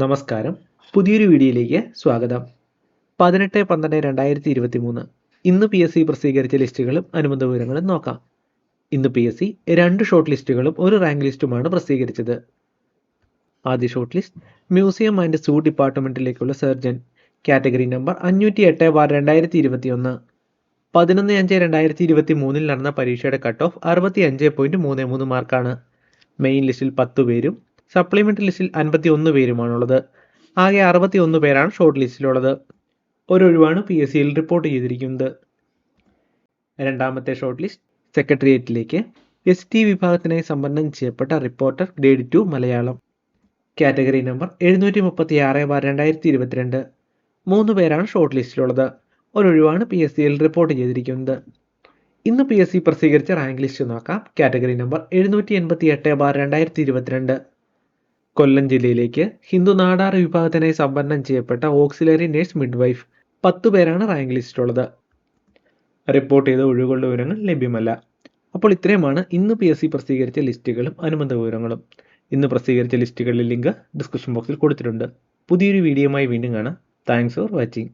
നമസ്കാരം. പുതിയൊരു വീഡിയോയിലേക്ക് സ്വാഗതം. പതിനെട്ട് പന്ത്രണ്ട് രണ്ടായിരത്തി ഇരുപത്തി മൂന്ന് ഇന്ന് പി എസ് സി പ്രസിദ്ധീകരിച്ച ലിസ്റ്റുകളും അനുബന്ധ വിവരങ്ങളും നോക്കാം. ഇന്ന് പി എസ് സി രണ്ട് ഷോർട്ട് ലിസ്റ്റുകളും ഒരു റാങ്ക് ലിസ്റ്റുമാണ് പ്രസിദ്ധീകരിച്ചത്. ആദ്യ short list museum and zoo ഡിപ്പാർട്ട്മെന്റിലേക്കുള്ള surgeon category number അഞ്ഞൂറ്റി എട്ട് ബാർ രണ്ടായിരത്തി ഇരുപത്തി ഒന്ന് പതിനൊന്ന് അഞ്ച് രണ്ടായിരത്തി ഇരുപത്തി മൂന്നിൽ നടന്ന പരീക്ഷയുടെ കട്ട് ഓഫ് അറുപത്തി അഞ്ച് പോയിന്റ് മൂന്ന് മൂന്ന് മാർക്കാണ് മെയിൻ ലിസ്റ്റിൽ പത്ത് പേരും സപ്ലിമെന്ററി ലിസ്റ്റിൽ അൻപത്തി ഒന്ന് പേരുമാണുള്ളത്. ആകെ അറുപത്തി ഒന്ന് പേരാണ് ഷോർട്ട് ലിസ്റ്റിലുള്ളത് ഒരൊഴിവാണ് പി എസ് സിയിൽ റിപ്പോർട്ട് ചെയ്തിരിക്കുന്നത്. രണ്ടാമത്തെ ഷോർട്ട് ലിസ്റ്റ് സെക്രട്ടേറിയറ്റിലേക്ക് എസ് ടി വിഭാഗത്തിനായി സംവരണം ചെയ്യപ്പെട്ട reporter grade two Malayalam. Category number എഴുന്നൂറ്റി മുപ്പത്തി ആറ് ബാർ രണ്ടായിരത്തി ഇരുപത്തിരണ്ട് മൂന്ന് പേരാണ് ഷോർട്ട് ലിസ്റ്റിലുള്ളത് ഒരൊഴിവാണ് പി എസ് സിയിൽ റിപ്പോർട്ട് ചെയ്തിരിക്കുന്നത്. ഇന്ന് പി എസ് സി പ്രസിദ്ധീകരിച്ച റാങ്ക് ലിസ്റ്റ് നോക്കാം. കാറ്റഗറി നമ്പർ എഴുന്നൂറ്റി എൺപത്തി എട്ട് ബാർ രണ്ടായിരത്തി ഇരുപത്തിരണ്ട് കൊല്ലം ജില്ലയിലേക്ക് ഹിന്ദു നാടാർ വിഭാഗത്തിനായി സംവരണം ചെയ്യപ്പെട്ട ഓക്സിലറി നേഴ്സ് മിഡ്വൈഫ് പത്ത് പേരാണ് റാങ്ക് ലിസ്റ്റിലുള്ളത്. റിപ്പോർട്ട് ചെയ്ത ഒഴിവുകളുടെ വിവരങ്ങൾ ലഭ്യമല്ല. അപ്പോൾ ഇത്രയുമാണ് ഇന്ന് പി എസ് സി പ്രസിദ്ധീകരിച്ച ലിസ്റ്റുകളും അനുബന്ധ വിവരങ്ങളും. ഇന്ന് പ്രസിദ്ധീകരിച്ച ലിസ്റ്റുകളിലെ ലിങ്ക് ഡിസ്ക്രിപ്ഷൻ ബോക്സിൽ കൊടുത്തിട്ടുണ്ട്. പുതിയൊരു വീഡിയോയുമായി വീണ്ടും കാണാം. Thanks for watching.